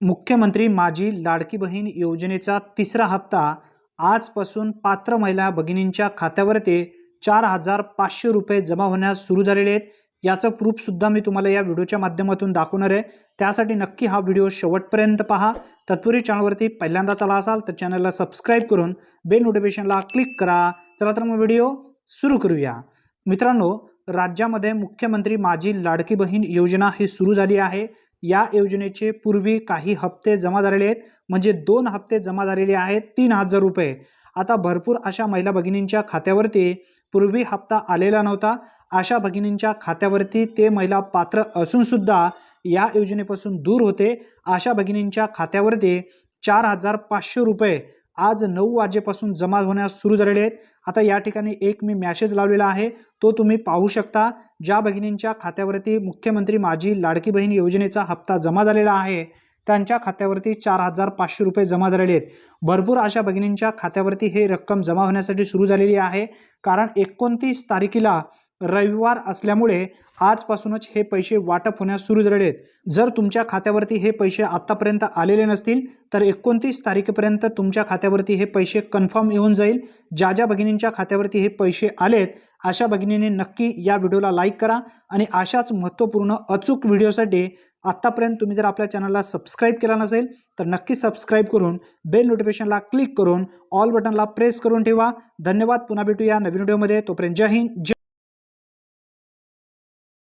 मुख्यमंत्री माझी लाडकी बहीण योजनेचा तिसरा हप्ता आजपासून पात्र महिला भगिनींच्या खात्यावरती चार हजार पाचशे रुपये जमा होण्यास सुरू झालेले आहेत. याचं प्रूफसुद्धा मी तुम्हाला या व्हिडिओच्या माध्यमातून दाखवणार आहे. त्यासाठी नक्की हा व्हिडिओ शेवटपर्यंत पहा. तत्पूर्वी चॅनलवरती पहिल्यांदाच आला असाल तर चॅनलला सबस्क्राईब करून बेल नोटिफिकेशनला क्लिक करा. चला तर मग व्हिडिओ सुरू करूया. मित्रांनो राज्यामध्ये मुख्यमंत्री माझी लाडकी बहीण योजना ही सुरू झाली आहे. या योजनेचे पूर्वी काही हप्ते जमा झालेले आहेत. म्हणजे दोन हप्ते जमा झालेले आहेत. तीन हजार रुपये. आता भरपूर अशा महिला भगिनींच्या खात्यावरती पूर्वी हप्ता आलेला नव्हता. अशा भगिनींच्या खात्यावरती ते महिला पात्र असूनसुद्धा या योजनेपासून दूर होते. अशा भगिनींच्या खात्यावरती चार हजार पाचशे रुपये आज नऊ वाजेपासून जमा होण्यास सुरू झालेले आहेत. आता या ठिकाणी एक मी मॅसेज लावलेला आहे. तो तुम्ही पाहू शकता. ज्या भगिनींच्या खात्यावरती मुख्यमंत्री माझी लाडकी बहीण योजनेचा हप्ता जमा झालेला आहे त्यांच्या खात्यावरती चार हजार पाचशे रुपये जमा झालेले आहेत. भरपूर अशा भगिनींच्या खात्यावरती हे रक्कम जमा होण्यासाठी सुरू झालेली आहे. कारण एकोणतीस तारखेला रविवार असल्यामुळे आजपासूनच हे पैसे वाटप होण्यास सुरू झालेले आहेत. जर तुमच्या खात्यावरती हे पैसे आत्तापर्यंत आलेले नसतील तर एकोणतीस तारखेपर्यंत तुमच्या खात्यावरती हे पैसे कन्फर्म येऊन जाईल. ज्या ज्या भगिनींच्या खात्यावरती हे पैसे आलेत अशा भगिनीने नक्की या व्हिडिओला लाईक करा आणि अशाच महत्त्वपूर्ण अचूक व्हिडिओसाठी आत्तापर्यंत तुम्ही जर आपल्या चॅनलला सबस्क्राईब केला नसेल तर नक्की सबस्क्राईब करून बेल नोटिफिकेशनला क्लिक करून ऑल बटनला प्रेस करून ठेवा. धन्यवाद. पुन्हा भेटूया नवीन व्हिडिओमध्ये. तोपर्यंत जय हिंद जय